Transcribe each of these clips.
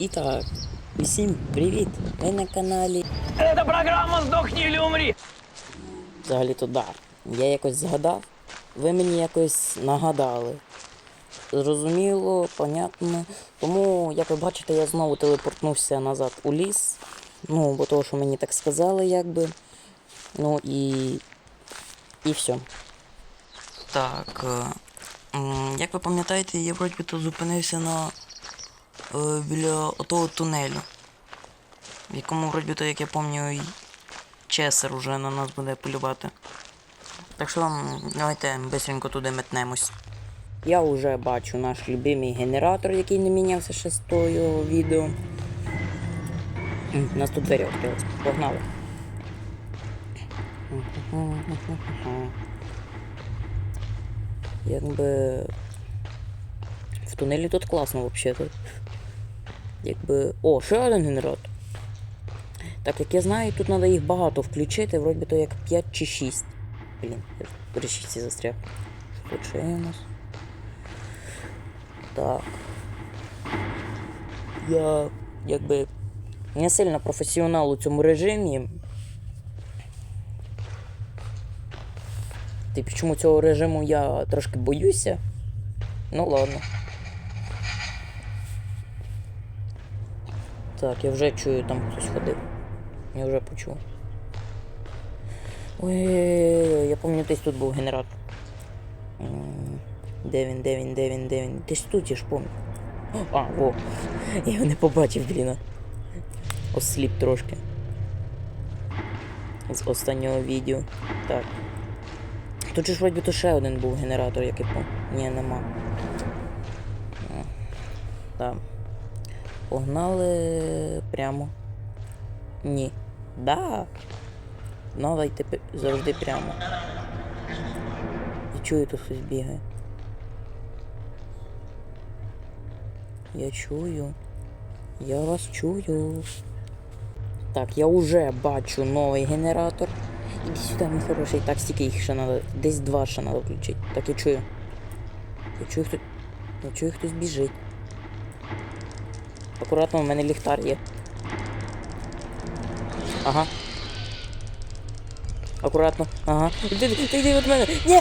І так, усім привіт! Ви на каналі. Это программа «Сдохни или умри». Взагалі то да. Я якось згадав, ви мені якось нагадали. Зрозуміло, понятно. Тому, як ви бачите, я знову телепортнувся назад у ліс. Ну, бо того, що мені так сказали, якби. Ну і. І все. Так. е, Як ви пам'ятаєте, я вроді то зупинився на. Е, біля отого тунелю. В якому вроді то, як я пам'ятаю, Чесер уже на нас буде полювати. Так що давайте бистренько туди метнемось. Я вже бачу наш любимий генератор, який не мінявся ще з того відео. У нас тут двері відкрились. Погнали. Якби. В тунелі тут класно взагалі. Якби. О, ще один генератор. Так як я знаю, тут треба їх багато включити, вроді то як 5 чи 6. Блін, я в решітці застряг. Що? Так. Я якби не сильно професіонал у цьому режимі. Ти чому цього режиму я трошки боюся? Ну ладно. Так, я вже чую, там хтось ходив. Я вже почув. Ой, я пам'ятаю, десь тут був генератор. Де він, де він, де він, де він? Десь тут я ж пам'ятаю. А, во. Я його не побачив, блін. Осліп трошки. З останнього відео. Так. Тут же ж вроді то ще один був генератор, який по. Ні, нема. Так. Погнали прямо. Ні. Да. Надо йти завжди прямо. Я чую, тут хтось бігає. Я чую. Я вас чую. Так, я уже бачу новий генератор. Іди сюди, мій хороший. Так, стільки їх ще надо. Десь два ще надо включити. Так, я чую. Я чую, хто. Я чую, хтось біжить. Акуратно, у мене ліхтар є. Ага. Акуратно. Ага. Ти, йди від мене. Ні!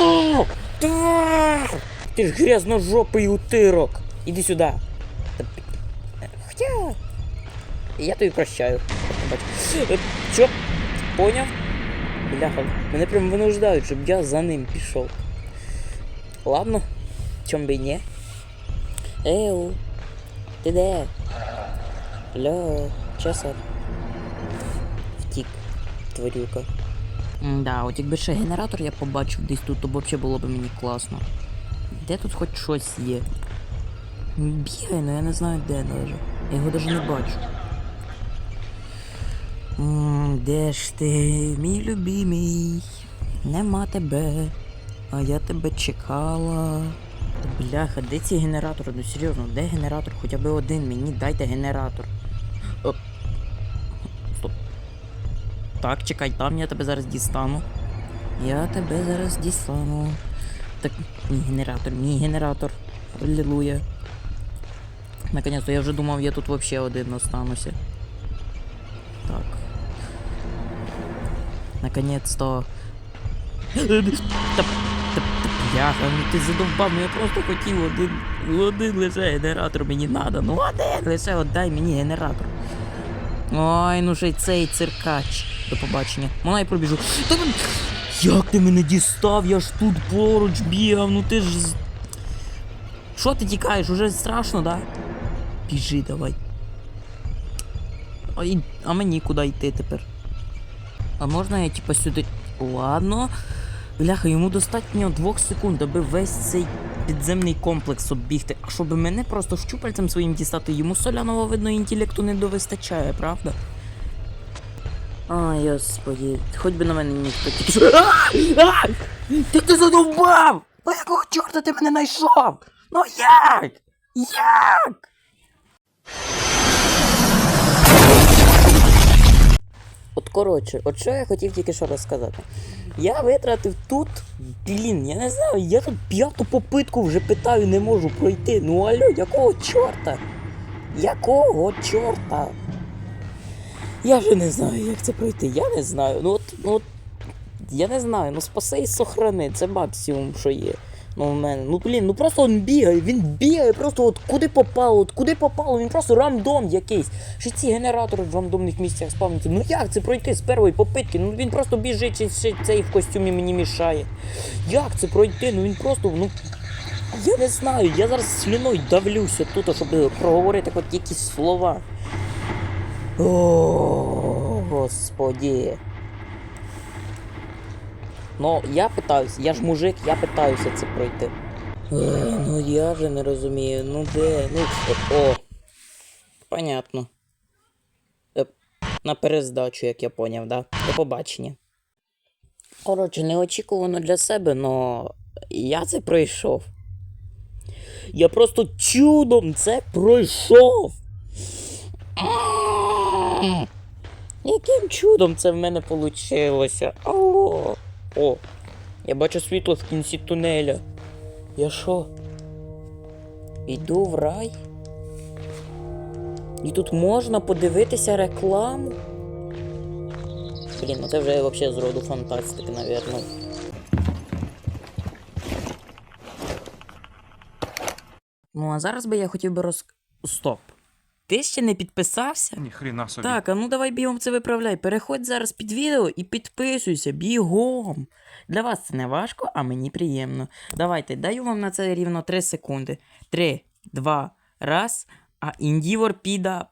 О! Твар! Ти ж грязножопий утирок. Іди сюди. Хоча. Я тобі прощаю. Е, Поняв? Бляха, мене прям винуждають, щоб я за ним пішов. Ладно, чом би й ні. Еу, ти де? Алло, часар. Втік, тварюка. Да, от якби ще генератор я побачив десь тут, то взагалі було б мені класно. Де тут хоч щось є? Бігає, але я не знаю де даже. Я його навіть не бачу. Де ж ти, мій любимий? Нема тебе, а я тебе чекала. Бляха, де ці генератори? Ну серйозно, де генератор? Хоча б один мені дайте генератор. О. Стоп. Так, чекай, там я тебе зараз дістану. Я тебе зараз дістану. Так, мій генератор, мій генератор. Аллилуйя. Наконец-то я вже думав, я тут вообще один остануся. Так. Наконец-то. Бляха, ну ти задовбав, ну я просто хотів один, один лише генератор мені надо. Ну один лише отдай мені генератор. Ой, ну ще й цей циркач. До побачення. Мона я пробіжу. Та, блін, як ти мене дістав? Я ж тут поруч бігав, ну ти ж. Що ти тікаєш? Уже страшно, да? Біжи давай. А, а мені куди йти тепер? А можна я типа сюди. Ладно. Бляха, йому достатньо двох секунд, аби весь цей підземний комплекс оббігти. А щоб мене просто щупальцем своїм дістати, йому соляного видно інтелекту не довистачає, правда? Ай, господи, хоч би на мене ніхто тільки! Ти ти задовбав! Ну якого чорта ти мене знайшов? Ну як? Як? От коротше, от що я хотів тільки що розказати. Я витратив тут, блін, я не знаю, я тут п'яту попитку вже питаю, не можу пройти. Ну алло, якого чорта? Якого чорта? Я вже не знаю, як це пройти. Я не знаю. Ну от, ну от. Я не знаю, ну спаси і сохрани, це максимум, що є. Ну, в мене. Ну блін, ну просто він бігає, він бігає, просто от куди попало, от куди попало, він просто рандом якийсь. Що ці генератори в рандомних місцях спавняться. Ну як це пройти з першої попитки? Ну він просто біжить і ще цей в костюмі мені мішає. Як це пройти? Ну він просто, ну. Я не знаю, я зараз сліною давлюся тут, щоб проговорити хоч якісь слова. О, господі. Ну, я питаюсь, я ж мужик, я питаюся це пройти. Ой, ну я же не розумію, ну де, ну. О. Понятно. Е, На перездачу, як я поняв, да? До побачення. Коротше, неочікувано для себе, но я це пройшов. Я просто чудом це пройшов. Яким чудом це в мене вийшло? О, я бачу світло в кінці тунеля. Я що? Йду в рай? І тут можна подивитися рекламу? Блін, ну це вже взагалі з роду фантастики, навірно. Ну, а зараз би я хотів би роз... Стоп. Ти ще не підписався? Ні хрена собі. Так, а ну давай бігом це виправляй. Переходь зараз під відео і підписуйся бігом. Для вас це не важко, а мені приємно. Давайте, даю вам на це рівно 3 секунди. 3, 2, раз, а індівор піда.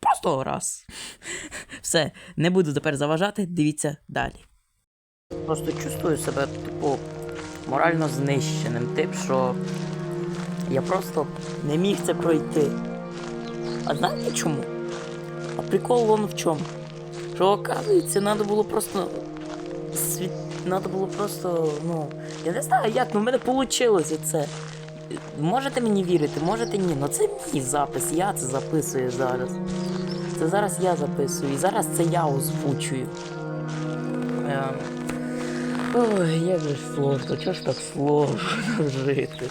Просто раз. Все, не буду тепер заважати, дивіться далі. Просто чувствую себе типу морально знищеним, тим, що я просто не міг це пройти. А знаєте чому? А прикол вон в чому? Що оказується, треба було просто. Надо було просто, ну. Я не знаю як, ну в мене вийшло це. Можете мені вірити, можете ні. Ну це мій запис, я це записую зараз. Це зараз я записую, і зараз це я озвучую. Ем... Ой, як же сложно, чого ж так сложно жити?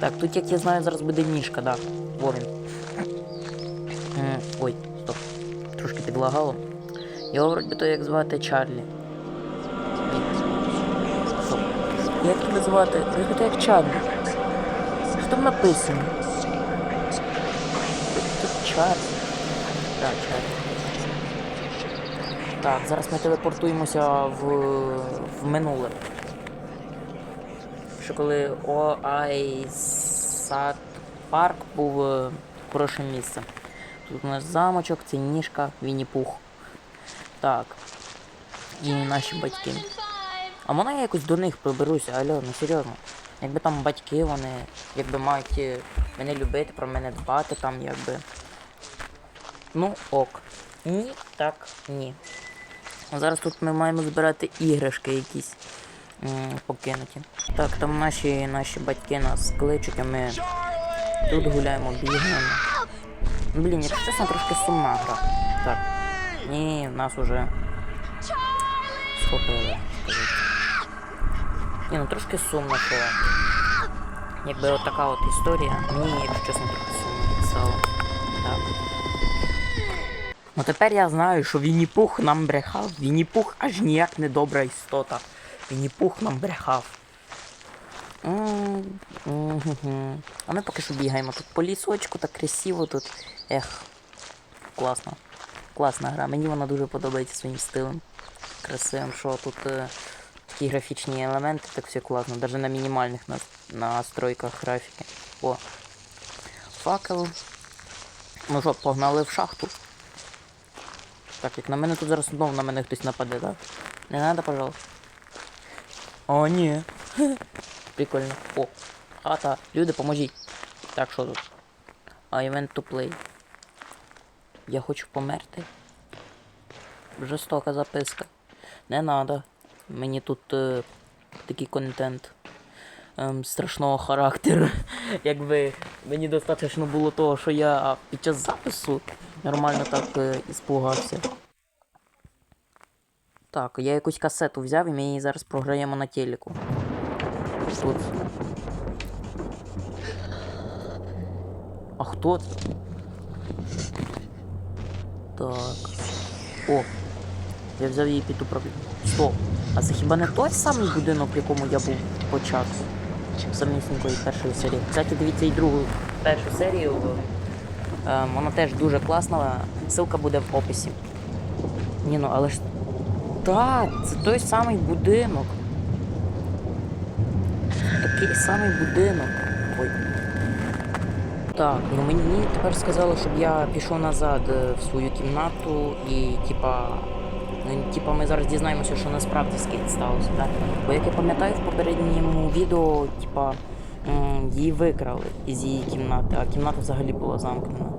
Так, тут, як я знаю, зараз буде ніжка, да. Во він. М, Ой, стоп. Трошки підлагало. Його вроді то як звати Чарлі. Стоп. Як тебе звати? Його як Чарлі. Що там написано? Тут Чарлі. Так, Чарлі. Так, зараз ми телепортуємося в, в минуле. Що коли Оайсат парк був е, хорошим місцем. Тут у нас замочок, це ніжка, Вінні-Пух. Так. І наші батьки. А можна я якось до них приберуся, алло, ну серйозно. Якби там батьки вони, якби мають е, мене любити, про мене дбати там, якби. Ну, ок. Ні, так, ні. А зараз тут ми маємо збирати іграшки якісь покинуті. Так, там наші наші батьки нас кличуть, а ми тут гуляємо, бігаємо. Блін, якщо чесно, трошки сумна гра. Так. Ні, нас уже схопили. Ні, ну трошки сумно, що якби от така от історія, мені, якщо чесно, трохи сумно стало. Так. Ну тепер я знаю, що Вінні-Пух нам брехав. Вінні-Пух аж ніяк не добра істота. Вінні-Пух нам брехав. А ми поки що бігаємо тут по лісочку, так красиво тут. Ех. Класно. Класна гра. Мені вона дуже подобається своїм стилем. Красивим, що тут е, такі графічні елементи, так все класно. Навіть на мінімальних нас- настройках графіки. О. Факел. Ну що, погнали в шахту. Так, як на мене тут зараз знову на мене хтось нападе, так? Не надо, пожалуйста. О, ні. Прикольно. О, хата. Люди, поможіть. Так, що тут? I went to play. Я хочу померти. Жорстока записка. Не надо. Мені тут е, такий контент ем, страшного характеру. Якби мені достатньо було того, що я під час запису нормально так е, іспугався. Так, я якусь касету взяв і ми її зараз програємо на телеку. Тут. А хто це? Так. О! Я взяв її під управління. Стоп! А це хіба не той самий будинок, в якому я був спочатку? Самісінької першої серії. Кстати, дивіться і другу першу серію. Е, вона теж дуже класна. Ссылка буде в описі. Ні, ну але ж. Так, це той самий будинок. Такий самий будинок. Ой. Так, ну мені тепер сказали, щоб я пішов назад е, в свою кімнату і типа. Ну, типа ми зараз дізнаємося, що насправді скейт сталося, так? Бо як я пам'ятаю, в попередньому відео, типа, її викрали із її кімнати, а кімната взагалі була замкнена.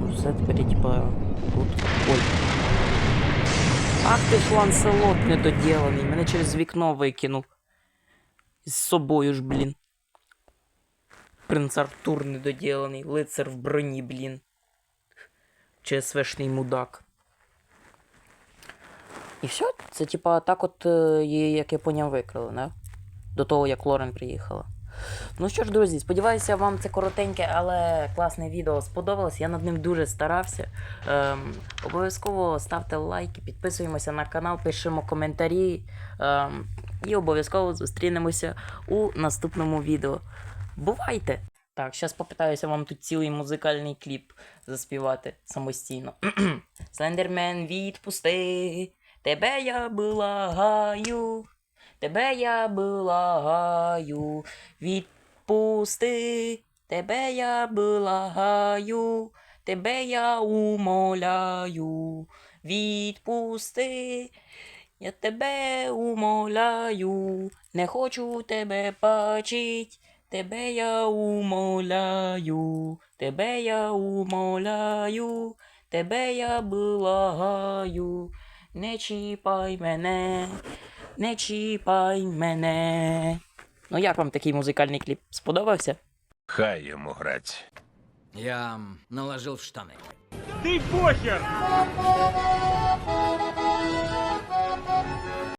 Ну все, тепер типа тут. Ой. Ах ти ж ланселот недоділений, мене через вікно викинув. З собою ж, блін. Принц Артур недоділений, лицар в броні, блін. ЧСВшний мудак. І все, це типа так от е, її, як я поняв, викрили, не? До того, як Лорен приїхала. Ну що ж, друзі, сподіваюся, вам це коротеньке, але класне відео сподобалось. Я над ним дуже старався. Ем, обов'язково ставте лайки, підписуємося на канал, пишемо коментарі. Ем, і обов'язково зустрінемося у наступному відео. Бувайте! Так, зараз попитаюся вам тут цілий музикальний кліп заспівати самостійно. Слендермен, відпусти, тебе я благаю, тебе я благаю, відпусти, тебе я благаю, тебе я умоляю, відпусти, я тебе умоляю, не хочу тебе бачить, тебе я умоляю, тебе я умоляю, тебе я благаю, не чіпай мене, не чіпай мене. Ну як вам такий музикальний кліп? Сподобався? Хай йому грать. Я наложив штани. Ти похер!